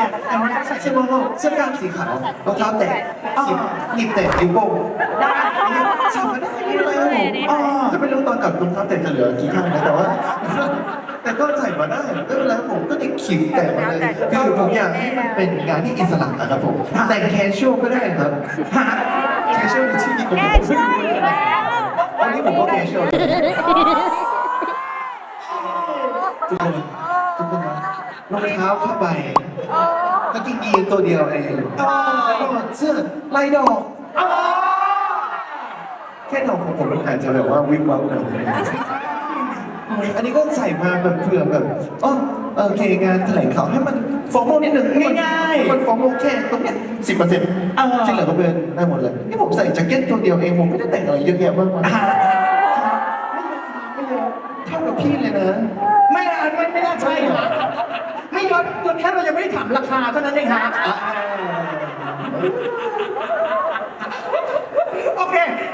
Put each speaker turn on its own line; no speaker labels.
อะแต่ว่าใส่
เสื้อโปโลเสื้อกล้ามสีขาวรองเท้าแตะสีหนีบแตะนิ้วโป้ง
ได้
ใส่มาได้ไม่เป็นไรอ๋อถ้าไม่รู้ตอนกลับรองเท้าแตะจะเหลือกี่ข้างนะแต่ว่า แต่ก็ใส่มาได้ไม่เป็นไรผมก็ติดขิวแตะมาเลยคือผมอยากให้มันเป็นงานที่อิสระนะครับผมแต่แคชชวลก็ได้ครับแคชชวลที่ดีกว่า
แก
ผม
ช่วยอีกแล้ว
อันนี้ผมก็แคชชวล ทุกคนรองเท้าผ้าใบกางเกงยีนตัวเดียวเองแล้วเสื้อลายดอก แค่ดอกของผมมันอาจจะแบบว่าวิบวับหน่อยอันนี้ก็ใส่มาแบบเผื่อแบบอ๋อโอเคงานแถลงข่าวให้มันฟอร์มนิดนึง
ง่ายๆ
มันฟอร์มแค่ตรงเนี้สิบเปอร์เซ็นต์
เออ
ที่เหลือก็เป็นได้หมดเลยนี่ผมใส่แจ็คเก็ตตัวเดียวเองผมไม่ได้แต่งอะไรเยอะแยะมากมาย
อ่า
เท่ากับพี่เลยนะ
ไม่ย้อไม่ยอดยอดแค่เรายังไม่ได้ถามราคาเท่านั้นเองฮะ